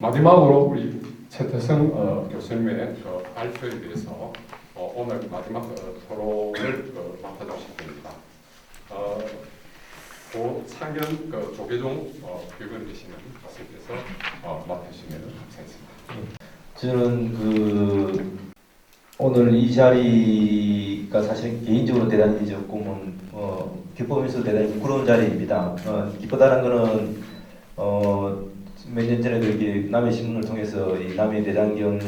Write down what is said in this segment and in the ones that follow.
마지막으로 우리 최태성 어, 교수님의 그 발표에 대해서 어, 오늘 마지막 어, 토론을 어, 맡아주실 겁니다. 어, 고 창현 그 조계종 어, 교육원 되시는 교수님께서 어, 맡으시면 감사하겠습니다. 저는 그 오늘 이 자리가 사실 개인적으로 대단히 조금은 어, 기쁨에서 대단히 부끄러운 자리입니다. 어, 기쁘다는 거는 어, 몇 년 전에도 이렇게 남해 신문을 통해서 이 남해 대장경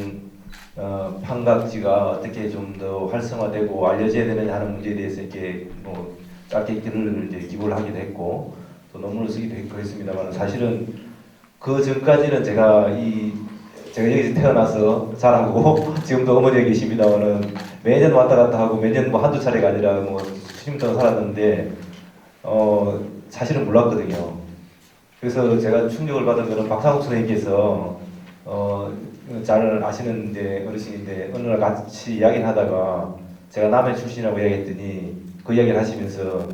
어, 판각지가 어떻게 좀 더 활성화되고 알려져야 되느냐 하는 문제에 대해서 이렇게 뭐 짧게 글을 이제 기고를 하기도 했고 또 논문을 쓰기도 했고 했습니다만 사실은 그 전까지는 제가 이 제가 여기서 태어나서 자라고 지금도 어머니가 계십니다만은 매년 왔다 갔다 하고 매년 뭐 한두 차례가 아니라 뭐 수십 년 동안 살았는데 어 사실은 몰랐거든요. 그래서 제가 충격을 받은 거는 박상욱 선생님께서 어 잘 아시는 이제 어르신인데 어느 날 같이 이야기를 하다가 제가 남해 출신이라고 이야기했더니 그 이야기를 하시면서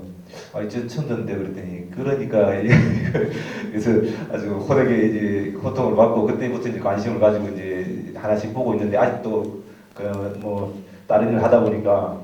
아, 저 처음 듣는데 그랬더니 그러니까 그래서 아주 호되게 이제 고통을 받고 그때부터 이제 관심을 가지고 이제 하나씩 보고 있는데 아직도 그 뭐 다른 일을 하다 보니까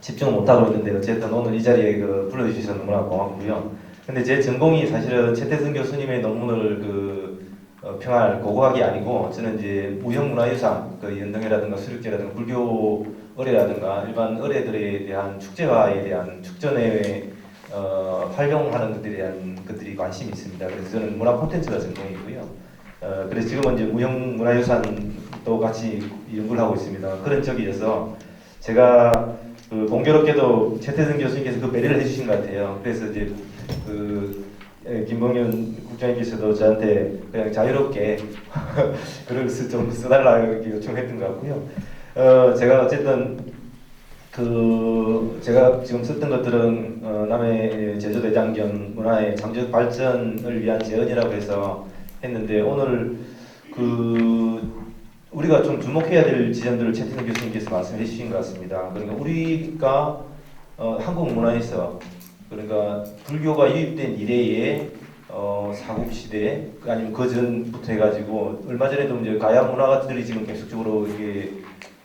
집중을 못 하고 있는데 어쨌든 오늘 이 자리에 그 불러주셔서 너무나 고맙고요. 근데 제 전공이 사실은 최태승 교수님의 논문을 그 어, 평할 고고학이 아니고 저는 이제 무형문화유산 그 연등회라든가 수륙제라든가 불교 의례라든가 일반 의례들에 대한 축제화에 대한 축전에 어, 활용하는 것들에 대한 것들이 관심이 있습니다. 그래서 저는 문화 콘텐츠가 전공이고요. 어, 그래서 지금은 이제 무형 문화유산도 같이 연구를 하고 있습니다. 그런 쪽이어서 제가 그 공교롭게도 최태승 교수님께서 그 배려를 해주신 것 같아요. 그래서 이제 그 예, 김봉현 국장님께서도 저한테 그냥 자유롭게 글을 쓰, 좀 써달라 요청했던 것 같고요. 어, 제가 어쨌든 그 제가 지금 썼던 것들은 어, 남해 제주대장경 문화의 장적 발전을 위한 재현이라고 해서 했는데 오늘 그 우리가 좀 주목해야 될 지점들을 최태성 교수님께서 말씀해 주신 것 같습니다. 그러니까 우리가 어, 한국 문화에서 그러니까 불교가 유입된 이래에 어, 사국 시대 아니면 그 전부터 해가지고 얼마 전에도 이제 가야 문화가들이 지금 계속적으로 이게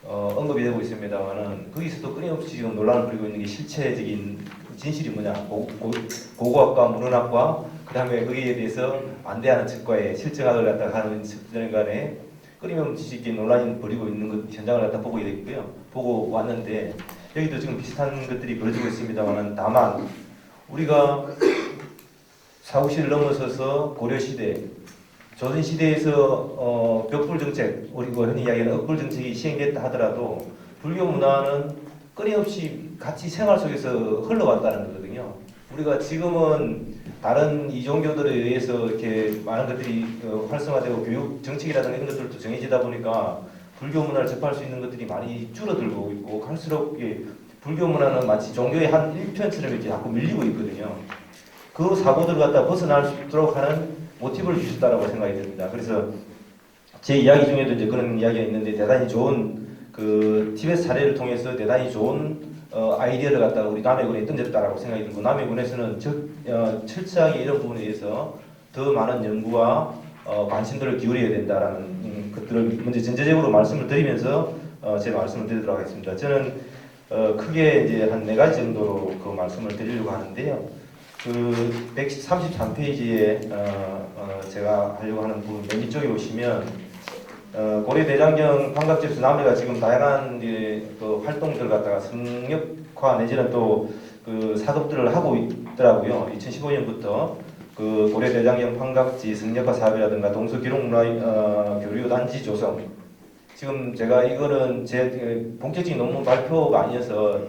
어, 언급이 되고 있습니다만은 거기서도 끊임없이 지금 논란을 벌이고 있는 게 실체적인 진실이 뭐냐. 고, 고, 고고학과 문헌학과 그 다음에 거기에 대해서 반대하는 측과의 실증학을 갖다 하는 측들 간에 끊임없이 이렇게 논란이 벌이고 있는 것 현장을 갖다 보고 있고요. 보고 왔는데 여기도 지금 비슷한 것들이 벌어지고 있습니다만은 다만 우리가 사후시를 넘어서서 고려 시대, 조선 시대에서 어, 벽불 정책, 우리 그 흔히 이야기하는 억불 정책이 시행됐다 하더라도 불교 문화는 끊임없이 같이 생활 속에서 흘러왔다는 거거든요. 우리가 지금은 다른 이종교들에 의해서 이렇게 많은 것들이 어, 활성화되고 교육 정책이라든가 이런 것들도 정해지다 보니까 불교 문화를 접할 수 있는 것들이 많이 줄어들고 있고 갈수록 이게 불교 문화는 마치 종교의 한 일편처럼 이렇게 자꾸 밀리고 있거든요. 그 사고들을 갖다 벗어날 수 있도록 하는 모티브를 주셨다라고 생각이 듭니다. 그래서 제 이야기 중에도 이제 그런 이야기가 있는데 대단히 좋은 그 티베트 사례를 통해서 대단히 좋은 어, 아이디어를 갖다가 우리 남해군에 던졌다라고 생각이 들고 남해군에서는 저, 어, 철저하게 이런 부분에 대해서 더 많은 연구와 어, 관심들을 기울여야 된다라는 음, 것들을 먼저 전제적으로 말씀을 드리면서 어, 제 말씀을 드리도록 하겠습니다. 저는 어, 크게 이제 한 네 가지 정도로 그 말씀을 드리려고 하는데요. 그 133페이지에 어, 어, 제가 하려고 하는 부분 맨 위쪽에 보시면 어, 고려 대장경 관각지에서 남해가 지금 다양한 그 활동들 갖다가 성역화 내지는 또 그 사업들을 하고 있더라고요. 2015년부터 그 고려 대장경 판각지 성역화 사업이라든가 동서 기록 문화 어, 교류 단지 조성 지금 제가 이거는 제그 본격적인 논문 발표가 아니어서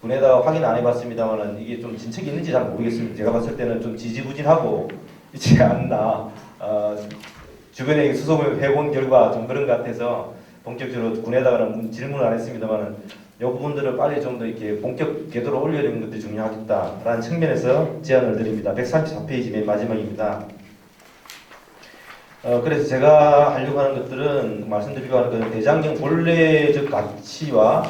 군에다 확인 안 해봤습니다만은 이게 좀 진척이 있는지 잘 모르겠습니다. 제가 봤을 때는 좀 지지부진하고 있지 않나. 어, 주변에 수소을 해본 결과 좀 그런 것 같아서 본격적으로 군에다가는 질문을 안 했습니다만은 이 부분들을 빨리 좀 더 이렇게 본격 궤도로 올려내는 것도 중요하겠다라는 측면에서 제안을 드립니다. 134페이지 맨 마지막입니다. 어, 그래서 제가 하려고 하는 것들은 말씀드리려고 하는 것은 대장경 본래적 가치와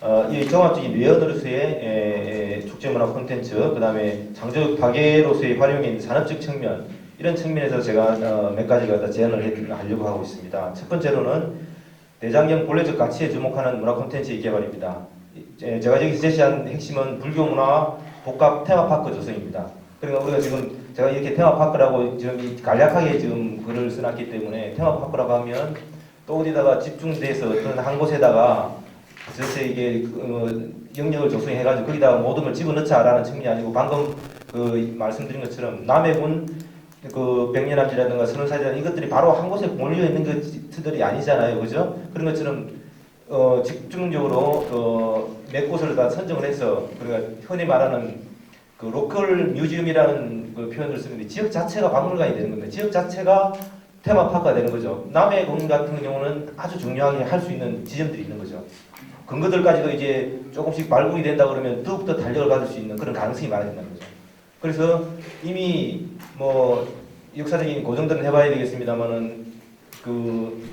어, 이 종합적인 뇌언으로서의 에, 에, 축제문화 콘텐츠, 그 다음에 장적 파괴로서의 활용인 산업적 측면, 이런 측면에서 제가 어, 몇 가지 갖다 제안을 해- 하려고 하고 있습니다. 첫 번째로는 대장경 본래적 가치에 주목하는 문화 콘텐츠의 개발입니다. 제- 제가 여기서 제시한 핵심은 불교 문화 복합 테마파크 조성입니다. 그러니까 우리가 지금 제가 이렇게 테마파크라고 지금 이 간략하게 지금 글을 써놨기 때문에 테마파크라고 하면 또 어디다가 집중돼서 어떤 한 곳에다가 전체 이게 어, 영역을 조성해가지고 거기다가 모든 걸 집어넣자라는 측면이 아니고 방금 그 말씀드린 것처럼 남해군 그 백년암지라든가 선원사지라든가 이것들이 바로 한 곳에 몰려 있는 것들이 아니잖아요, 그죠? 그런 것처럼 어, 집중적으로 어, 몇 곳을 다 선정을 해서 그러니까 흔히 말하는 그 로컬 뮤지엄이라는 그 표현을 쓰는데 지역 자체가 박물관이 되는 겁니다. 지역 자체가 테마파크가 되는 거죠. 남해군 같은 경우는 아주 중요하게 할 수 있는 지점들이 있는 거죠. 근거들까지도 이제 조금씩 발굴이 된다 그러면 더욱더 탄력을 받을 수 있는 그런 가능성이 많아진다는 거죠. 그래서 이미 뭐 역사적인 고정들은 해봐야 되겠습니다만은 그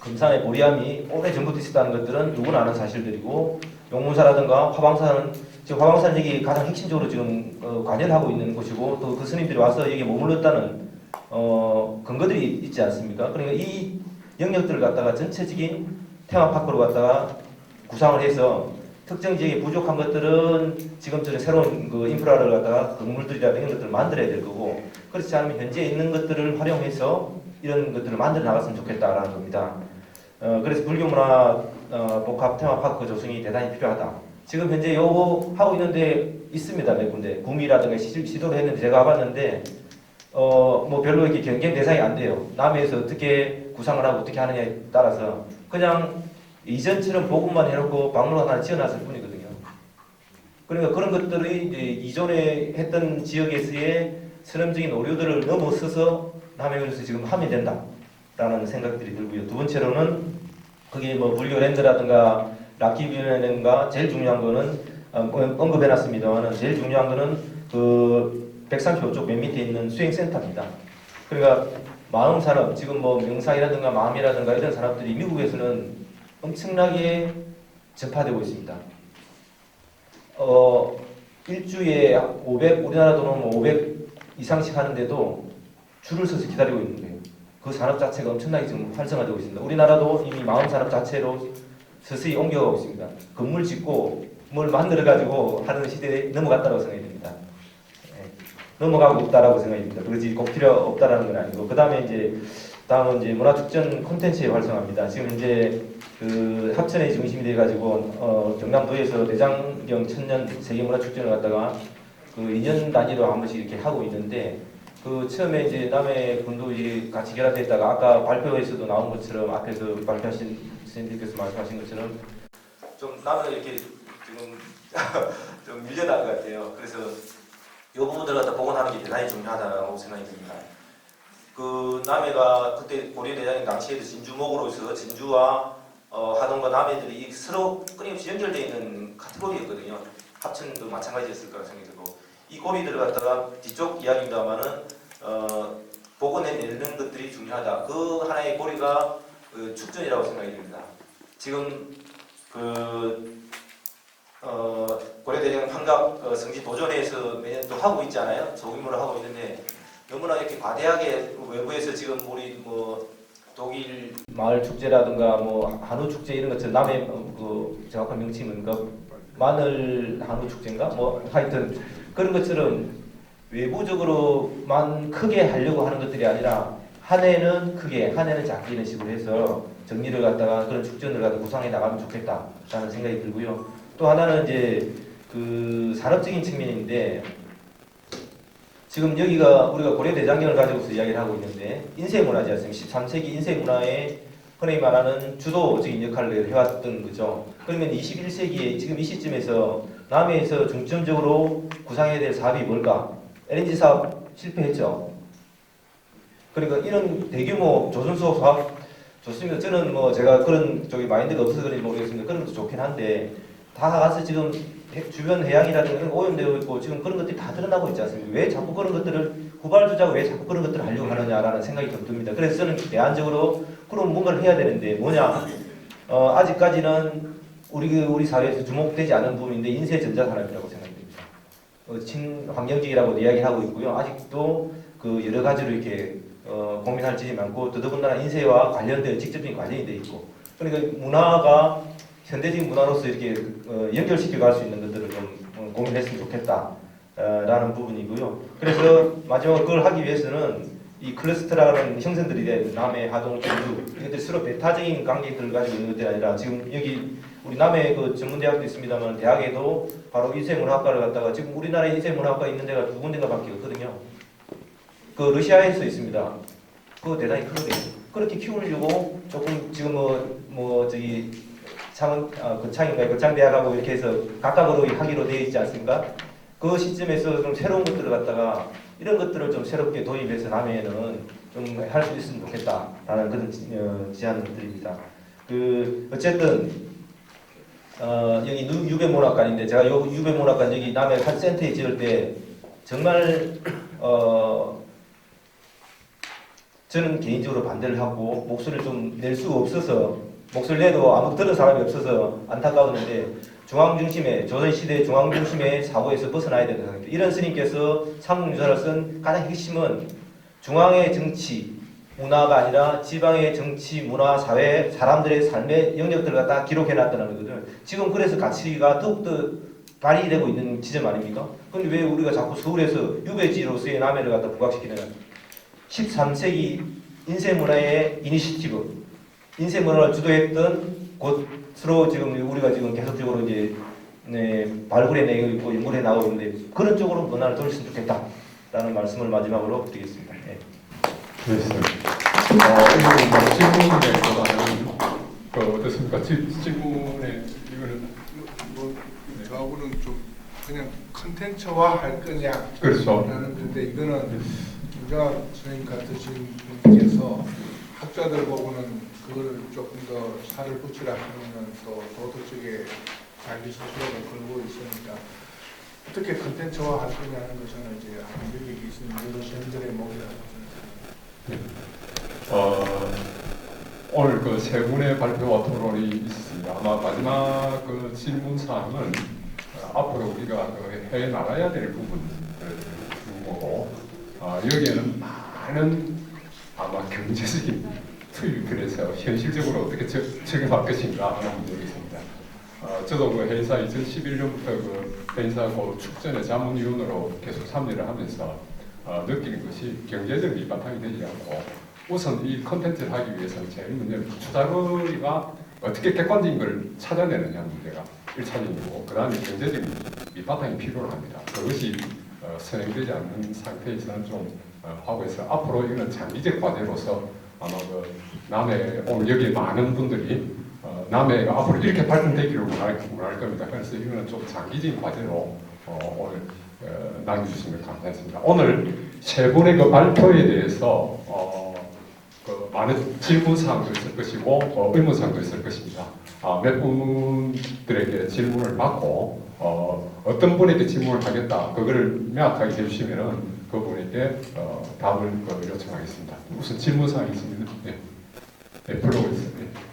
금산의 보리암이 오래 전부터 있었다는 것들은 누구나 아는 사실들이고 용문사라든가 화방사는 지금 여기 가장 핵심적으로 지금 어, 관여를 하고 있는 곳이고 또 그 스님들이 와서 여기 머물렀다는 어, 근거들이 있지 않습니까? 그러니까 이 영역들을 갖다가 전체적인 테마파크로 갖다가 구상을 해서 특정 지역에 부족한 것들은 지금처럼 새로운 그 인프라를 갖다가 건물들이라든가 이런 것들을 만들어야 될 거고 그렇지 않으면 현재 있는 것들을 활용해서 이런 것들을 만들어 나갔으면 좋겠다라는 겁니다. 어, 그래서 불교문화 어, 복합 테마파크 조성이 대단히 필요하다. 지금 현재 요거 하고 있는데 있습니다 몇 군데 구미라든가 시, 시도를 했는데 제가 가봤는데 어 뭐 별로 이렇게 경쟁 대상이 안 돼요. 남해에서 어떻게 구상을 하고 어떻게 하느냐에 따라서 그냥 이전처럼 보급만 해놓고 박물관 하나 지어놨을 뿐이거든요. 그러니까 그런 것들이 이제 이전에 했던 지역에서의 선험적인 오류들을 넘어서서 남해에서 지금 하면 된다라는 생각들이 들고요. 두 번째로는 그게 뭐 불교랜드라든가 락기뷰라든가 제일 중요한 거는 어, 언급해놨습니다만은 제일 중요한 거는 그 135쪽 맨 밑에 있는 수행센터입니다. 그러니까 마음 산업 지금 뭐 명상이라든가 마음이라든가 이런 산업들이 미국에서는 엄청나게 전파되고 있습니다. 어 일주에 500 우리나라 돈은 500 이상씩 하는데도 줄을 서서 기다리고 있는 거예요. 그 산업 자체가 엄청나게 지금 활성화되고 있습니다. 우리나라도 이미 마음 산업 자체로 서서히 옮겨가고 있습니다. 건물 짓고 뭘 만들어 가지고 하는 시대에 넘어갔다고 생각이 됩니다. 예, 넘어가고 있다라고 생각이 듭니다. 그렇지 꼭 필요 없다라는 건 아니고 그 다음에 이제 다음은 이제 문화축전 콘텐츠의 활성화입니다. 지금 이제 그 합천의 중심이 돼가지고 어, 경남도에서 대장경 천년 세계문화축전을 갖다가 그 2년 단위로 한 번씩 이렇게 하고 있는데 그 처음에 이제 남해 군도 같이 결합했다가 아까 발표에서도 나온 것처럼 앞에서 발표하신 선생님께서 말씀하신 것처럼 좀 남해 이렇게 지금 좀 밀려날 것 같아요. 그래서 이 부분들 갖다 복원하는 게 대단히 중요하다고 생각이 듭니다. 그 남해가 그때 고려 대장경 당시에도 진주목으로서 진주와 어, 하동과 남해들이 이 서로 끊임없이 연결되어 있는 카테고리였거든요. 합천도 마찬가지였을 거라 생각이 들고 이 고리들을 갖다가 뒤쪽 이야기입니다만은 어, 복원해내는 것들이 중요하다. 그 하나의 고리가 그 축전이라고 생각이 됩니다. 지금 그 어, 고려대장 환갑 어, 성지 보존회에서 매년 또 하고 있잖아요. 소규모로 하고 있는데 너무나 이렇게 과대하게 외부에서 지금 우리 뭐 독일 마을 축제라든가 뭐 한우 축제 이런 것처럼 남의 어, 그 정확한 명칭이 뭔가 마늘 한우 축제인가 뭐 하여튼 그런 것처럼 외부적으로만 크게 하려고 하는 것들이 아니라 한 해는 크게 한 해는 작게 이런 식으로 해서 정리를 갖다가 그런 축전을 갖다 구상해 나가면 좋겠다라는 생각이 들고요. 또 하나는 이제 그 산업적인 측면인데 지금 여기가 우리가 고려 대장경을 가지고서 이야기를 하고 있는데 인쇄 문화지 않습니까? 13세기 인쇄 문화의 흔히 말하는 주도적인 역할을 해왔던 거죠. 그러면 21세기에 지금 이 시점에서 남해에서 중점적으로 구상해야 될 사업이 뭘까? LNG 사업 실패했죠. 그러니까 이런 대규모 조선소 사업 좋습니다. 저는 뭐 제가 그런 쪽에 마인드가 없어서 그런지 모르겠습니다. 그런 것도 좋긴 한데 다 가서 지금 해- 주변 해양이라든가 오염되고 있고 지금 그런 것들이 다 드러나고 있지 않습니까? 왜 자꾸 그런 것들을 후발주자고 왜 자꾸 그런 것들을 하려고 하느냐라는 생각이 좀 듭니다. 그래서 저는 대안적으로 그런 뭔가를 해야 되는데 뭐냐? 어, 아직까지는 우리 그 우리 사회에서 주목되지 않은 부분인데 인쇄 전자산업이라고 생각됩니다. 어, 친환경적이라고 이야기하고 있고요. 아직도 그 여러 가지로 이렇게 어, 고민할 점이 많고 더더군다나 인쇄와 관련된 직접적인 관련이 돼 있고 그러니까 문화가 현대적인 문화로서 이렇게 어, 연결시켜 갈 수 있는 것들을 좀 어, 고민했으면 좋겠다라는 부분이고요. 그래서 마지막으로 그걸 하기 위해서는 이 클러스터라는 형성들이 된 남해, 하동, 전주 이것들 서로 배타적인 관계들을 가지고 있는 것들이 아니라 지금 여기 우리 남해 그 전문대학도 있습니다만 대학에도 바로 인쇄문화학과를 갖다가 지금 우리나라에 인쇄문화학과 있는 데가 두 군데가 밖에 없거든요. 그 러시아에서 있습니다. 그거 대단히 크거든요. 그렇게 키우려고 조금 지금 뭐, 뭐 저기 창, 아, 그 창인가 그 창대학하고 이렇게 해서 각각으로 하기로 되어 있지 않습니까? 그 시점에서 좀 새로운 것들을 갖다가 이런 것들을 좀 새롭게 도입해서 남해에는 좀 할 수 있으면 좋겠다라는 그런 지- 어, 제안을 드립니다. 그 어쨌든 어, 여기 유- 유배문학관인데 제가 요 유배문학관 여기 남해 한 센터에 지을 때 정말 어 저는 개인적으로 반대를 하고 목소리를 좀 낼 수가 없어서 목소리를 내도 아무 들은 사람이 없어서 안타까웠는데 중앙 중심에 조선 시대 중앙 중심의 사고에서 벗어나야 된다 생각합니다. 이런 스님께서 삼국유사를 쓴 가장 핵심은 중앙의 정치 문화가 아니라 지방의 정치, 문화, 사회, 사람들의 삶의 영역들을 갖다 기록해놨다는 거거든요. 지금 그래서 가치가 더욱더 발휘되고 있는 지점 아닙니까? 근데 왜 우리가 자꾸 서울에서 유배지로서의 남해를 갖다 부각시키느냐? 13세기 인쇄 문화의 이니시티브, 인쇄 문화를 주도했던 곳으로 지금 우리가 지금 계속적으로 이제 네, 발굴해 내고 있고 연구해 나오고 있는데 그런 쪽으로 문화를 돌렸으면 좋겠다라는 말씀을 마지막으로 드리겠습니다. 네. 네, 선생님. 어, 뭐 질문에보다는 그 어떻습니까? 질, 질문에 이거는 뭐 저하고는 좀 그냥 컨텐츠화 할 거냐 그렇죠. 라는 건데 이거는 김정학 선생님 같으신 분께서 학자들 보고는 그거를 조금 더 살을 붙이라 하면은 또 도덕적에 자기 스스로를 걸고 있으니까 어떻게 컨텐츠화 할 거냐는 것은 이제 여기 계신 여러 선생들의 목이라고 생각합니다. 어, 오늘 그 세 분의 발표와 토론이 있었습니다. 아마 마지막 그 질문 사항은 어, 앞으로 우리가 그 해 나가야 될 부분을 준 거고 어, 여기에는 많은 아마 경제적인 투입이 그래서 현실적으로 어떻게 적, 적용할 것인가 하는 문제가 있습니다. 어, 저도 그 회사 2011년부터 그 회사 그 축전의 자문위원으로 계속 참여를 하면서 어, 느끼는 것이 경제적 밑바탕이 되지 않고 우선 이 컨텐츠를 하기 위해서는 제일 문제는 투자거리가 어떻게 객관적인 걸 찾아내느냐 문제가 1차적이고 그 다음에 경제적인 밑바탕이 필요합니다. 그것이 어, 선행되지 않는 상태에서는 좀 어, 하고 있어 앞으로 이거는 장기적 과제로서 아마 그 남해 오늘 여기 많은 분들이 어, 남해가 앞으로 이렇게 발전되기를 원할, 원할 겁니다. 그래서 이거는 좀 장기적인 과제로 어, 오늘 어, 남겨주시면 감사하겠습니다. 오늘 세 분의 그 발표에 대해서 어, 그 많은 질문 사항도 있을 것이고 어, 의문 사항도 있을 것입니다. 아, 몇 분들에게 질문을 받고 어, 어떤 분에게 질문을 하겠다 그거를 명확하게 해주시면은 그분에게 어, 답을 그 요청하겠습니다. 무슨 질문 사항이 있으면 네, 네 불러오겠습니다.